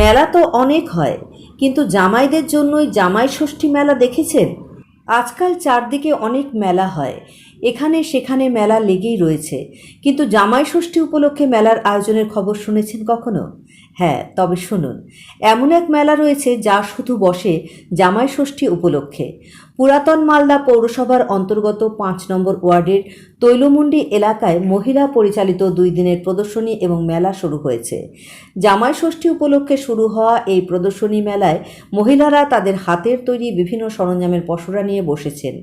মেলা তো অনেক হয়, কিন্তু জামাইদের জন্যই জামাই ষষ্ঠী মেলা দেখেছেন? আজকাল চারদিকে অনেক মেলা হয়, এখানে সেখানে মেলা লেগেই রয়েছে, কিন্তু জামাই ষষ্ঠী উপলক্ষে মেলার আয়োজনের খবর শুনেছেন কখনো? হ্যাঁ তবে শুনুন, এমন এক মেলা রয়েছে যা শুধু বসে জামাই ষষ্ঠী উপলক্ষে পুরাতন মালদা পৌরসভার অন্তর্গত পাঁচ নম্বর ওয়ার্ডের তৈলমুন্ডি এলাকায় মহিলা পরিচালিত দুই দিনের প্রদর্শনী এবং মেলা শুরু হয়েছে। জামাই ষষ্ঠী উপলক্ষে শুরু হওয়া এই প্রদর্শনী মেলায় মহিলারা তাদের হাতের তৈরি বিভিন্ন সরঞ্জামের পসরা নিয়ে বসেছেন।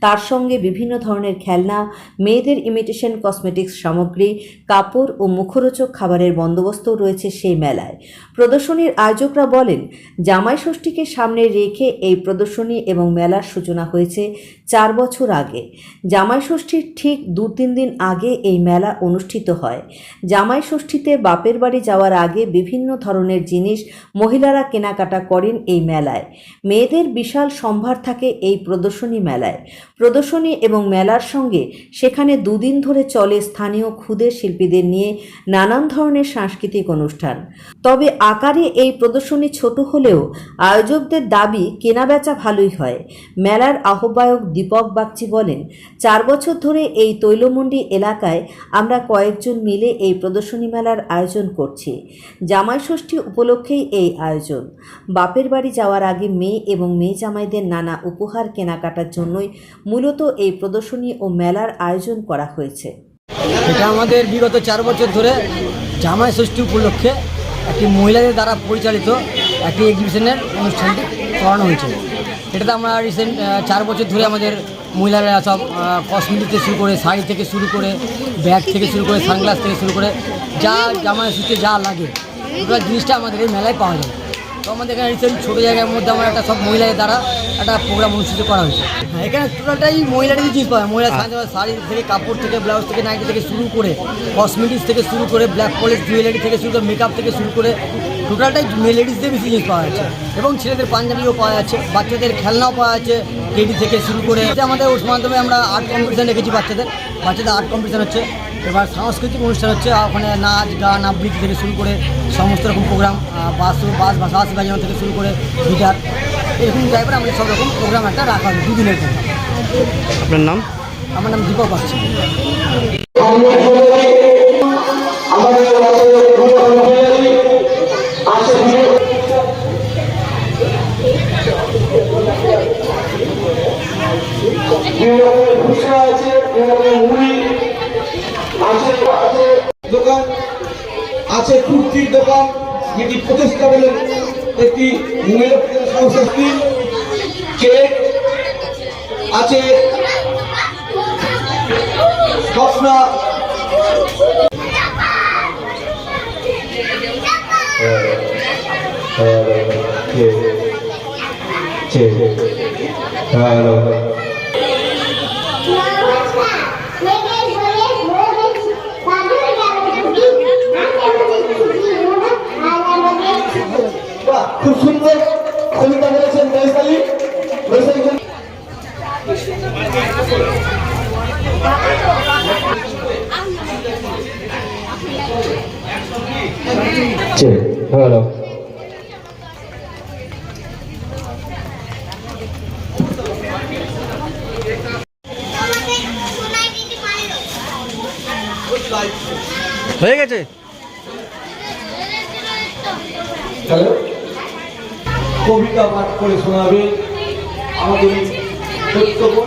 তার সঙ্গে বিভিন্ন ধরনের খেলনা, মেয়েদের ইমিটেশন কসমেটিক্স সামগ্রী, কাপড় ও মুখরোচক খাবারের বন্দোবস্তও রয়েছে সেই মেলায়। প্রদর্শনীর আয়োজকরা বলেন, জামাই ষষ্ঠীকে সামনে রেখে এই প্রদর্শনী এবং মেলার সূচনা হয়েছে চার বছর আগে। জামাই ষষ্ঠীর ঠিক দু তিন দিন আগে এই মেলা অনুষ্ঠিত হয়। জামাই ষষ্ঠীতে বাপের বাড়ি যাওয়ার আগে বিভিন্ন ধরনের জিনিস মহিলারা কেনাকাটা করেন এই মেলায়। মেয়েদের বিশাল সম্ভার থাকে এই প্রদর্শনী মেলায়। প্রদর্শনী এবং মেলার সঙ্গে সেখানে দুদিন ধরে চলে স্থানীয় ক্ষুদে শিল্পীদের নিয়ে নানান ধরনের সাংস্কৃতিক অনুষ্ঠান। তবে আকারে এই প্রদর্শনী ছোট হলেও আয়োজকদের দাবি কেনাবেচা ভালোই হয়। মেলার আহ্বায়ক দীপক বাগচি বলেন, চার বছর ধরে এই তৈলমন্ডি এলাকায় আমরা কয়েকজন মিলে এই প্রদর্শনী মেলার আয়োজন করছি। জামাই ষষ্ঠী উপলক্ষেই এই আয়োজন। বাপের বাড়ি যাওয়ার আগে মেয়ে এবং মেয়ে জামাইদের নানা উপহার কেনাকাটার জন্যই মূলত এই প্রদর্শনী ও মেলার আয়োজন করা হয়েছে। এটা আমাদের বিগত চার বছর ধরে জামাই ষষ্ঠী উপলক্ষে একটি মহিলাদের দ্বারা পরিচালিত একটি এক্সিবিশনের অনুষ্ঠানটি করানো হয়েছে। এটাতে আমরা রিসেন্ট চার বছর ধরে আমাদের মহিলারা সব কসমেটিক থেকে শুরু করে, শাড়ি থেকে শুরু করে, ব্যাগ থেকে শুরু করে সানগ্লাস থেকে শুরু করে, যা জামাই ষষ্ঠী যা লাগে। ওটা জিনিসটা আমাদের এই মেলায় পাওয়া যায়। তো আমাদের এখানে রিসেন্ট ছোটো জায়গার মধ্যে আমার একটা সব মহিলাদের দ্বারা একটা প্রোগ্রাম অনুষ্ঠিত করা হয়েছে। হ্যাঁ এখানে টোটালটাই মহিলাদেরই জিনিস পাওয়া মহিলা শাড়ি থেকে কাপড় থেকে ব্লাউজ থেকে নাইটি থেকে শুরু করে কসমেটিক্স থেকে শুরু করে ব্ল্যাক পলিশ জুয়েলারি থেকে শুরু করে মেকআপ থেকে শুরু করে টোটালটাই লেডিসদের বেশি জিনিস পাওয়া যাচ্ছে। এবং ছেলেদের পাঞ্জাবিও পাওয়া যাচ্ছে বাচ্চাদের খেলনাও পাওয়া যাচ্ছে টেডি থেকে শুরু করে। আমাদের ওর মাধ্যমে আমরা আর্ট কম্পিটিশান রেখেছি বাচ্চাদের। বাচ্চাদের আর্ট কম্পিটিশান হচ্ছে। এবার সাংস্কৃতিক অনুষ্ঠান হচ্ছে ওখানে নাচ গান আবৃত্তি থেকে শুরু করে সমস্ত রকম প্রোগ্রাম বাস বাস ভাষা বাজানো থেকে শুরু করে গিটার এরকম টাইপের আমাদের সব রকম প্রোগ্রাম একটা রাখা হবে দুদিনের জন্য। আপনার নাম? আমার নাম দীপক বাগচি ফুচকা আছে মুড়ি আছে দোকান আছে কুর্তির দোকান যেটি প্রতিষ্ঠা বলে একটি মহিলা সংস্থা কেক আছে স্বপ্না বাহ, খুব সুন্দর কবিতা বলেছেন বৈশালী বৈশালী হ্যালো হয়ে গেছে? কবিতা পাঠ করে শোনাবে আমাদের সত্যপর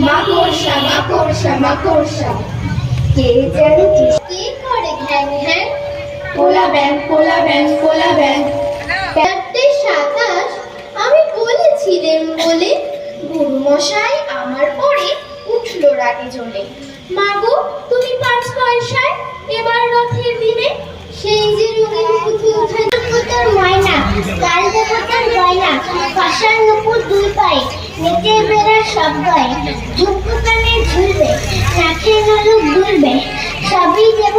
মাকড়সা মাকড়সা মাকড়সা। কে যেন কি করে ঘ্যাং ঘ্যাং? পোলা ব্যাং পোলা ব্যাং পোলা ব্যাং। চারটে সাতাশ আমি বলেছিলেন বলে। গুরুমশাই আমার পরে উঠল রাগে জ্বলে মাগো তুমি পাঁচ পয়সায় এবার রথের দিনে সেই যে পুঁথি উঠায় পুতুর ময়না কাল দেবতার না, ফসার নুপুর দুই পায়ে, নিচে বেড়ার শব্দয় ঝুমকু কানে ঝুলবে নাকের নলুক দুলবে, সবই দেব।